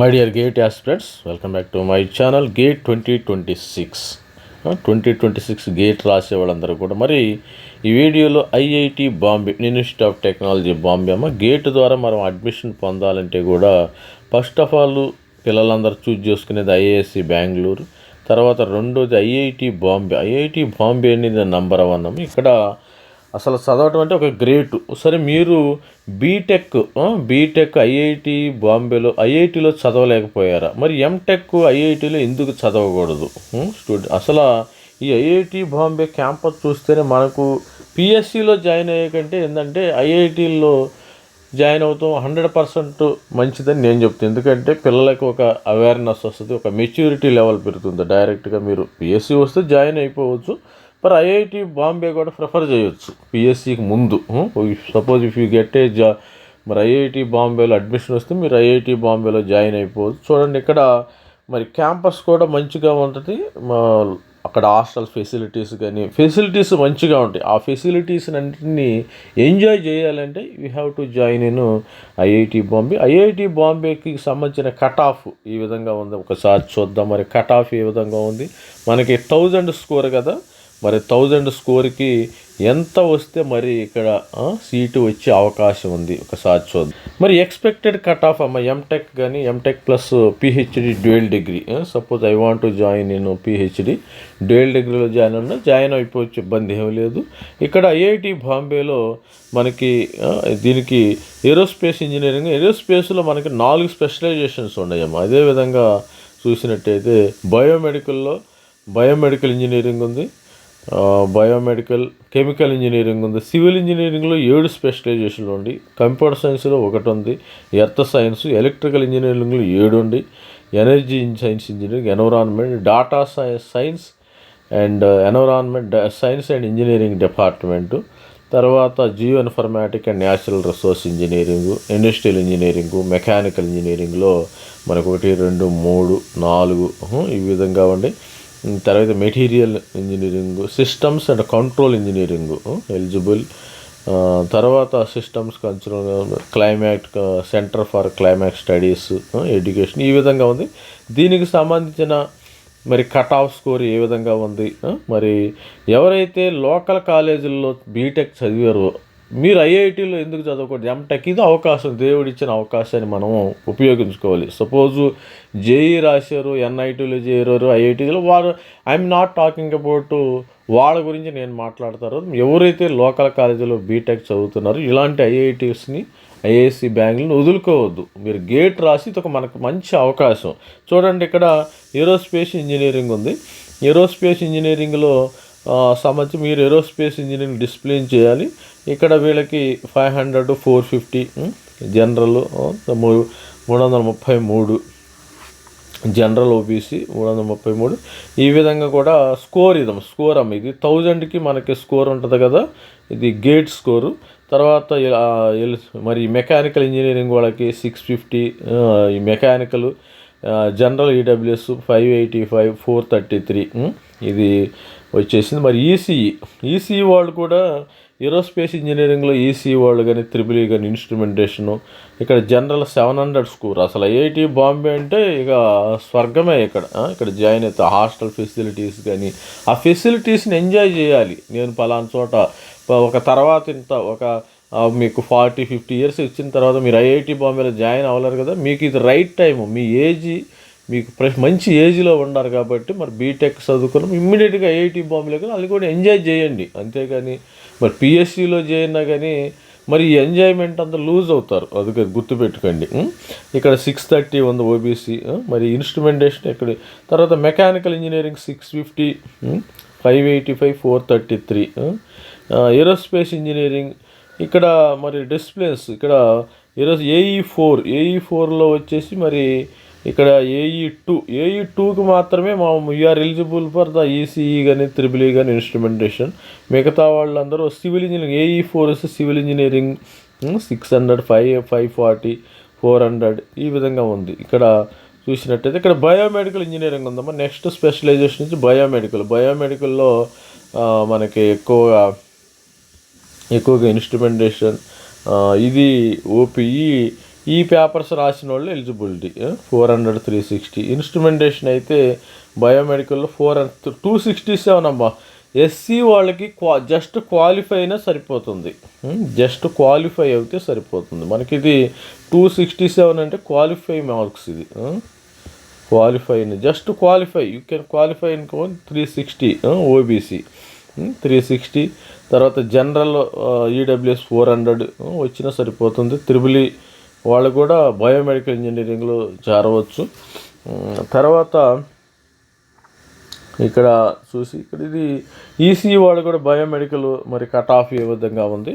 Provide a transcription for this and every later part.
My dear GATE aspirants welcome back to my channel GATE twenty twenty six twenty twenty six GATE రాసే వాళ్ళందరూ కూడా మరి ఈ వీడియోలో IIT Bombay Institute of Technology Bombay అమ్మ GATE ద్వారా మనం అడ్మిషన్ పొందాలంటే కూడా ఫస్ట్ ఆఫ్ ఆల్ పిల్లలందరూ చూజ్ చేసుకునేది ఐఏఎస్సి బెంగళూరు తర్వాత రెండోది ఐఐటి బాంబే. ఐఐటి బాంబే అనేది నెంబర్ వన్ అమ్మ. ఇక్కడ అసలు చదవటం అంటే ఒక గ్రేట్. సరే మీరు బీటెక్ బీటెక్ ఐఐటి బాంబేలో ఐఐటిలో చదవలేకపోయారా? మరి ఎంటెక్ ఐఐటిలో ఎందుకు చదవకూడదు? స్టూడెంట్ అసలు ఈ ఐఐటి బాంబే క్యాంపస్ చూస్తేనే మనకు పిఎస్సిలో జాయిన్ అయ్యే కంటే ఏంటంటే ఐఐటీల్లో జాయిన్ అవుతాం హండ్రెడ్ పర్సెంట్ మంచిదని నేను చెప్తాను. ఎందుకంటే పిల్లలకు ఒక అవేర్నెస్ వస్తుంది ఒక మెచ్యూరిటీ లెవెల్ పెరుగుతుంది. డైరెక్ట్గా మీరు పిఎస్సి వస్తే జాయిన్ అయిపోవచ్చు. Hmm? మరి ఐఐటి బాంబే కూడా ప్రిఫర్ చేయొచ్చు. పిఎస్సికి ముందు. Suppose if you get a జా మరి ఐఐటి బాంబేలో అడ్మిషన్ వస్తే మీరు ఐఐటి బాంబేలో జాయిన్ అయిపోవచ్చు. చూడండి ఇక్కడ మరి క్యాంపస్ కూడా మంచిగా ఉంటుంది. మా అక్కడ హాస్టల్ ఫెసిలిటీస్ కానీ ఫెసిలిటీస్ మంచిగా ఉంటాయి. ఆ ఫెసిలిటీస్ అన్నింటినీ ఎంజాయ్ చేయాలంటే you have to join in IIT Bombay IIT బాంబేకి సంబంధించిన కట్ ఆఫ్ ఈ విధంగా ఉంది. ఒకసారి చూద్దాం. మరి కట్ ఆఫ్ ఏ విధంగా ఉంది? మనకి థౌజండ్ స్కోర్ కదా. మరి థౌజండ్ స్కోర్కి ఎంత వస్తే మరి ఇక్కడ సీటు వచ్చే అవకాశం ఉంది. ఒకసారి చూద్దాం. మరి ఎక్స్పెక్టెడ్ కట్ ఆఫ్ అమ్మ ఎంటెక్ కానీ M Tech plus PhD dual degree suppose I want to join నేను పిహెచ్డి డ్యూయల్ డిగ్రీలో జాయిన్ ఉన్నా జాయిన్ అయిపోవచ్చు ఇబ్బంది ఏమీ లేదు. ఇక్కడ ఐఐటి బాంబేలో మనకి దీనికి ఏరోస్పేస్ ఇంజనీరింగ్ ఏరోస్పేస్లో మనకి నాలుగు స్పెషలైజేషన్స్ ఉన్నాయమ్మా. అదేవిధంగా చూసినట్టయితే బయోమెడికల్లో బయోమెడికల్ ఇంజనీరింగ్ ఉంది బయోమెడికల్ కెమికల్ ఇంజనీరింగ్ ఉంది. సివిల్ ఇంజనీరింగ్లో ఏడు స్పెషలైజేషన్లు ఉంది కంప్యూటర్ సైన్స్లో ఒకటి ఉంది ఎర్త్ సైన్స్ ఎలక్ట్రికల్ ఇంజనీరింగ్లో ఏడు ఉంది energy science engineering environment data science science and environment science and engineering department. తర్వాత geo informatic and natural resource engineering industrial engineering mechanical ఇంజనీరింగ్లో మనకు ఒకటి రెండు మూడు నాలుగు ఈ విధంగా ఉండి తర్వాత material engineering systems and control engineering eligible. తర్వాత systems concern climate centre for climate studies education ఈ విధంగా ఉంది. దీనికి సంబంధించిన మరి కట్ ఆఫ్ స్కోర్ ఏ విధంగా ఉంది? మరి ఎవరైతే లోకల్ కాలేజీల్లో బీటెక్ చదివారో మీరు ఐఐటీలో ఎందుకు చదవకూడదు? ఎంటెక్ ఇది అవకాశం దేవుడు ఇచ్చిన అవకాశాన్ని మనం ఉపయోగించుకోవాలి. సపోజు జేఈ రాశారు ఎన్ఐటీలో చేరారు ఐఐటీలో వారు ఐఎమ్ నాట్ టాకింగ్ అబౌట్ వాళ్ళ గురించి నేను మాట్లాడతారు. ఎవరైతే లోకల్ కాలేజీలో బీటెక్ చదువుతున్నారో ఇలాంటి ఐఐటీస్ని ఐఏఎస్సి బ్యాంకులను వదులుకోవద్దు. మీరు గేట్ రాసి ఇది ఒక మనకు మంచి అవకాశం. చూడండి ఇక్కడ ఏరోస్పేస్ ఇంజనీరింగ్ ఉంది. ఏరోస్పేస్ ఇంజనీరింగ్లో సంబంధించి మీరు ఏరోస్పేస్ ఇంజనీరింగ్ డిసిప్లిన్ చేయాలి. ఇక్కడ వీళ్ళకి five hundred four fifty general మూడు మూడు వందల ముప్పై మూడు జనరల్ ఓబీసీ మూడు వందల ముప్పై మూడు. ఈ విధంగా కూడా స్కోర్ ఇదాం స్కోర్ అమ్మ. ఇది థౌజండ్కి మనకి స్కోర్ ఉంటుంది కదా ఇది గేట్ స్కోరు. తర్వాత మరి మెకానికల్ ఇంజనీరింగ్ వాళ్ళకి సిక్స్ ఫిఫ్టీ ఈ mechanical general EWS five eighty five four thirty three ఇది వచ్చేసింది. మరి ఈసీఈ ఈసీఈ వాళ్ళు కూడా ఏరోస్పేస్ ఇంజనీరింగ్లో ఈసీఈ వాళ్ళు కానీ త్రిబుల్ ఈ కానీ ఇన్స్ట్రుమెంటేషను ఇక్కడ జనరల్ సెవెన్ హండ్రెడ్ స్కోర్ అసలు ఐఐటి బాంబే అంటే ఇక స్వర్గమే ఇక్కడ. ఇక్కడ జాయిన్ అయితే హాస్టల్ ఫెసిలిటీస్ కానీ ఆ ఫెసిలిటీస్ని ఎంజాయ్ చేయాలి. నేను పలానా చోట ఒక తర్వాత ఇంత ఒక మీకు ఫార్టీ ఫిఫ్టీ ఇయర్స్ ఇచ్చిన తర్వాత మీరు ఐఐటి బాంబేలో జాయిన్ అవ్వలేరు కదా మీకు ఇది రైట్ టైం మీ ఏజ్ మీకు ప్ర- మంచి ఏజ్లో ఉన్నారు కాబట్టి మరి బీటెక్ చదువుకున్నాం ఇమ్మీడియట్గా ఐఐటి బాంబేలోకి అది కూడా ఎంజాయ్ చేయండి. అంతేగాని మరి పిఎస్సిలో చేరినా కానీ మరి ఈ ఎంజాయ్మెంట్ అంతా లూజ్ అవుతారు. అది గుర్తుపెట్టుకోండి. ఇక్కడ సిక్స్ థర్టీ ఉంది ఓబీసీ. మరి ఇన్స్ట్రుమెంటేషన్ ఇక్కడ తర్వాత mechanical engineering six fifty five eighty five four thirty three aerospace engineering ఇక్కడ మరి డిస్ప్లేస్ ఇక్కడ ఈరోజు ఏఈ ఫోర్ ఏఈ ఫోర్లో వచ్చేసి మరి ఇక్కడ ఏఈ టూ ఏఈ టూకి మాత్రమే మా you are eligible for the ECE కానీ త్రిబుల్ ఈ కానీ ఇన్స్ట్రుమెంటేషన్ మిగతా వాళ్ళందరూ civil engineering AE four civil engineering six hundred five five forty four hundred ఈ విధంగా ఉంది. ఇక్కడ చూసినట్టయితే ఇక్కడ బయోమెడికల్ ఇంజనీరింగ్ ఉందమ్మా. నెక్స్ట్ స్పెషలైజేషన్ నుంచి బయోమెడికల్ బయోమెడికల్లో మనకి ఎక్కువగా ఎక్కువగా ఇన్స్ట్రుమెంటేషన్ ఇది ఓపీఈ ఈ పేపర్స్ రాసిన వాళ్ళు eligibility four hundred three sixty. Instrumentation అయితే బయోమెడికల్లో ఫోర్ టూ సిక్స్టీ సెవెన్ అమ్మా ఎస్సీ వాళ్ళకి క్వా జస్ట్ క్వాలిఫై అయినా సరిపోతుంది. జస్ట్ క్వాలిఫై అయితే సరిపోతుంది. మనకి ఇది టూ సిక్స్టీ సెవెన్ అంటే క్వాలిఫై మార్క్స్ ఇది qualify just qualify you can qualify in three sixty OBC. Three sixty తర్వాత జనరల్ ఈడబ్ల్యూఎస్ ఫోర్ హండ్రెడ్ వచ్చినా సరిపోతుంది. త్రిబులి వాళ్ళు కూడా బయోమెడికల్ ఇంజనీరింగ్లో చేరవచ్చు తర్వాత ఇక్కడ చూసి ఇక్కడ ఇది ఈసీ వాళ్ళు కూడా బయోమెడికల్ మరి కట్ ఆఫ్ ఏ విధంగా ఉంది?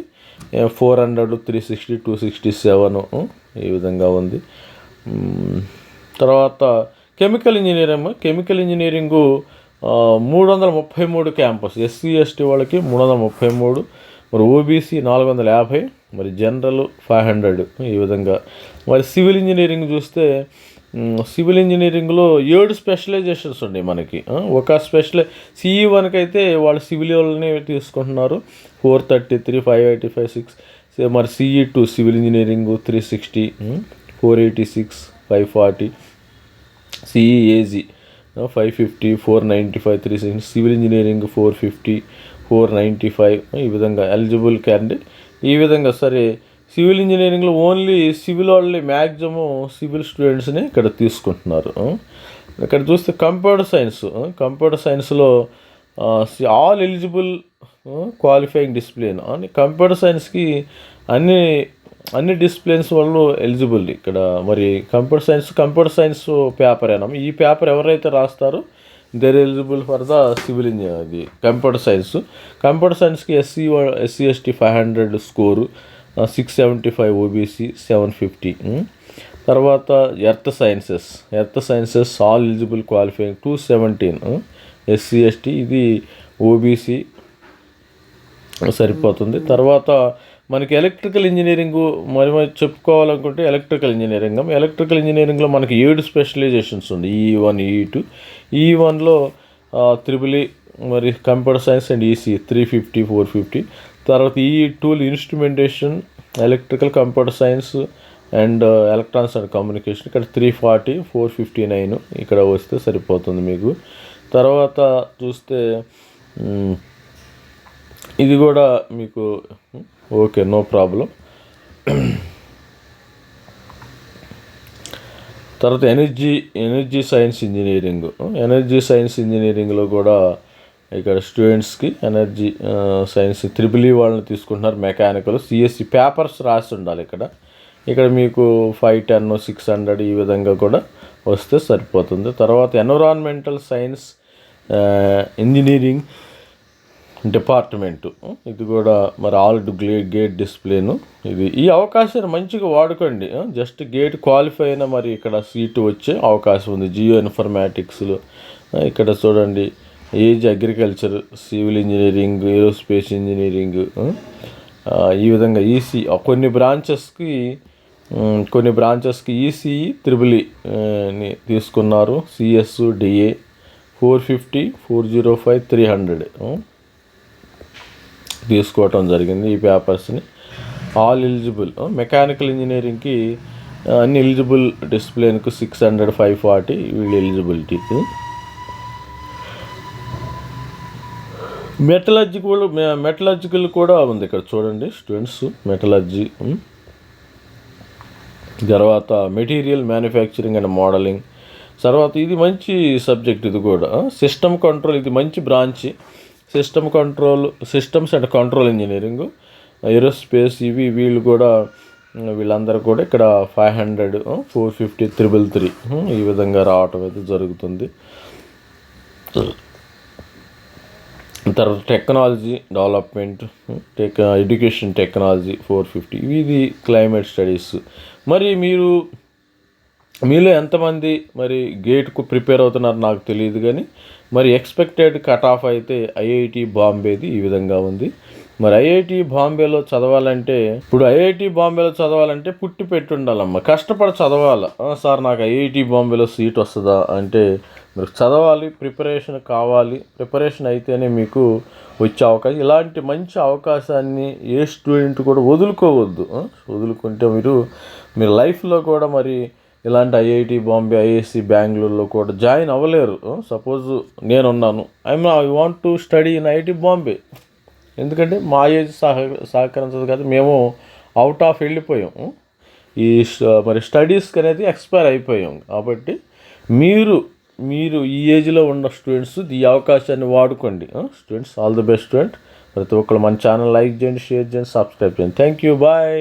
Four hundred three sixty two sixty seven ఈ విధంగా ఉంది. తర్వాత కెమికల్ ఇంజనీరింగ్ కెమికల్ ఇంజనీరింగు మూడు వందల ముప్పై మూడు క్యాంపస్ ఎస్సీ ఎస్టీ వాళ్ళకి మూడు వందల ముప్పై మూడు మరి ఓబీసీ నాలుగు వందల యాభై మరి జనరల్ ఫైవ్ హండ్రెడ్ ఈ విధంగా. మరి సివిల్ ఇంజనీరింగ్ చూస్తే సివిల్ ఇంజనీరింగ్లో ఏడు స్పెషలైజేషన్స్ ఉన్నాయి మనకి ఒక స్పెషల్ సిఈ వన్కి అయితే వాళ్ళు సివిల్ వాళ్ళని తీసుకుంటున్నారు four thirty three five eighty five six మరి CE two civil engineering three sixty four eighty six five forty CEAG five fifty four ninety five three six civil engineering four fifty four ninety five ఈ విధంగా eligible candidate ఈ విధంగా సరే civil ఇంజనీరింగ్లో only civil వాళ్ళని maximum civil స్టూడెంట్స్ని ఇక్కడ తీసుకుంటున్నారు. ఇక్కడ చూస్తే కంప్యూటర్ సైన్స్ కంప్యూటర్ సైన్స్లో ఆల్ ఎలిజిబుల్ క్వాలిఫైయింగ్ డిసిప్లిన్ అని కంప్యూటర్ సైన్స్కి అన్ని అన్ని డిసిప్లిన్స్ వాళ్ళు ఎలిజిబుల్ ఇక్కడ. మరి computer science computer science paper అయినా ఈ పేపర్ ఎవరైతే రాస్తారో they're eligible for the civil engineer అది కంప్యూటర్ సైన్స్ కంప్యూటర్ సైన్స్కి SC SC ST five hundred score six seventy five OBC seven fifty తర్వాత earth sciences earth sciences all eligible qualifying two seventeen SC ST ఇది OBC సరిపోతుంది. తర్వాత మనకి electrical engineering మరి మరి చెప్పుకోవాలనుకుంటే electrical engineering. Electrical ఇంజనీరింగ్లో మనకి ఏడు స్పెషలైజేషన్స్ ఉంది e e e E one E two E వన్లో త్రిబులీ మరి computer science and EC three fifty four fifty తర్వాత ఈ tool instrumentation electrical computer science and electronics and communication. ఇక్కడ three forty four fifty nine ఇక్కడ వస్తే సరిపోతుంది మీకు. తర్వాత చూస్తే ఇది కూడా మీకు ఓకే నో ప్రాబ్లం తర్వాత energy energy science engineering energy science ఇంజనీరింగ్లో కూడా ఇక్కడ స్టూడెంట్స్కి ఎనర్జీ సైన్స్ త్రిబుల్ వాళ్ళని తీసుకుంటున్నారు మెకానికల్ సిఎస్సి పేపర్స్ రాసి ఉండాలి ఇక్కడ. ఇక్కడ మీకు ఫైవ్ టెన్ సిక్స్ హండ్రెడ్ ఈ విధంగా కూడా వస్తే సరిపోతుంది. తర్వాత ఎన్విరాన్మెంటల్ సైన్స్ ఇంజనీరింగ్ డిపార్ట్మెంటు. ఇది కూడా మరి ఆల్ గ్లే గేట్ డిస్ప్లేను. ఇది ఈ అవకాశాన్ని మంచిగా వాడుకోండి. జస్ట్ గేట్ క్వాలిఫై అయిన మరి ఇక్కడ సీటు వచ్చే అవకాశం ఉంది. జియో ఇన్ఫర్మాటిక్స్లో. ఇక్కడ చూడండి age agriculture civil engineering aerospace engineering ఈ విధంగా ఈసీ కొన్ని బ్రాంచెస్కి కొన్ని బ్రాంచెస్కి ఈసీఈ త్రిబులి ని తీసుకున్నారు. CS DA four fifty four zero five three hundred. తీసుకోవటం జరిగింది ఈ పేపర్స్ని. ఆల్ ఎలిజిబుల్ మెకానికల్ ఇంజనీరింగ్కి అన్ని ఎలిజిబుల్ డిసిప్లిన్కు సిక్స్ హండ్రెడ్ ఫైవ్ ఫార్టీ వీళ్ళ ఎలిజిబిలిటీకి మెటలర్జీ కూడా మెటలర్జికల్ కూడా ఉంది ఇక్కడ చూడండి స్టూడెంట్స్ మెటలర్జీ hmm. తర్వాత మెటీరియల్ మ్యానుఫ్యాక్చరింగ్ అండ్ మోడలింగ్ తర్వాత ఇది మంచి సబ్జెక్ట్ ఇది కూడా. సిస్టమ్ కంట్రోల్ ఇది మంచి branch system control systems and control engineering. Aerospace ఇవి వీళ్ళు కూడా వీళ్ళందరూ కూడా ఇక్కడ five hundred four fifty triple three. ఈ విధంగా రావటం అయితే జరుగుతుంది. తర్వాత technology development tech education technology four fifty. ఇది క్లైమేట్ స్టడీస్. మరి మీరు మీలో ఎంతమంది మరి గేట్కు ప్రిపేర్ అవుతున్నారు నాకు తెలియదు కానీ మరి ఎక్స్పెక్టెడ్ కట్ ఆఫ్ అయితే ఐఐటి బాంబేది ఈ విధంగా ఉంది. మరి ఐఐటి బాంబేలో చదవాలంటే ఇప్పుడు ఐఐటి బాంబేలో చదవాలంటే పుట్టి పెట్టి ఉండాలమ్మ కష్టపడి చదవాలి. సార్ నాకు ఐఐటి బాంబేలో సీట్ వస్తుందా అంటే మీరు చదవాలి ప్రిపరేషన్ కావాలి. ప్రిపరేషన్ అయితేనే మీకు వచ్చే అవకాశం. ఇలాంటి మంచి అవకాశాన్ని ఏ స్టూడెంట్ కూడా వదులుకోవద్దు. వదులుకుంటే మీరు మీరు లైఫ్లో కూడా మరి ఇలాంటి ఐఐటి బాంబే ఐఐసి బెంగళూరులో కూడా జాయిన్ అవ్వలేరు. సపోజ్ నేనున్నాను. ఉన్నాను I want to study in IIT Bombay. ఎందుకంటే మా ఏజ్ సహ సహకరించదు కదా మేము అవుట్ ఆఫ్ వెళ్ళిపోయాం. ఈ మరి స్టడీస్కి అనేది ఎక్స్పైర్ అయిపోయాం. కాబట్టి మీరు మీరు ఈ ఏజ్లో ఉన్న స్టూడెంట్స్ ఈ అవకాశాన్ని వాడుకోండి. Students all the best student. ప్రతి ఒక్కరు మన ఛానల్ లైక్ చేయండి షేర్ చేయండి సబ్స్క్రైబ్ చేయండి. Thank you bye.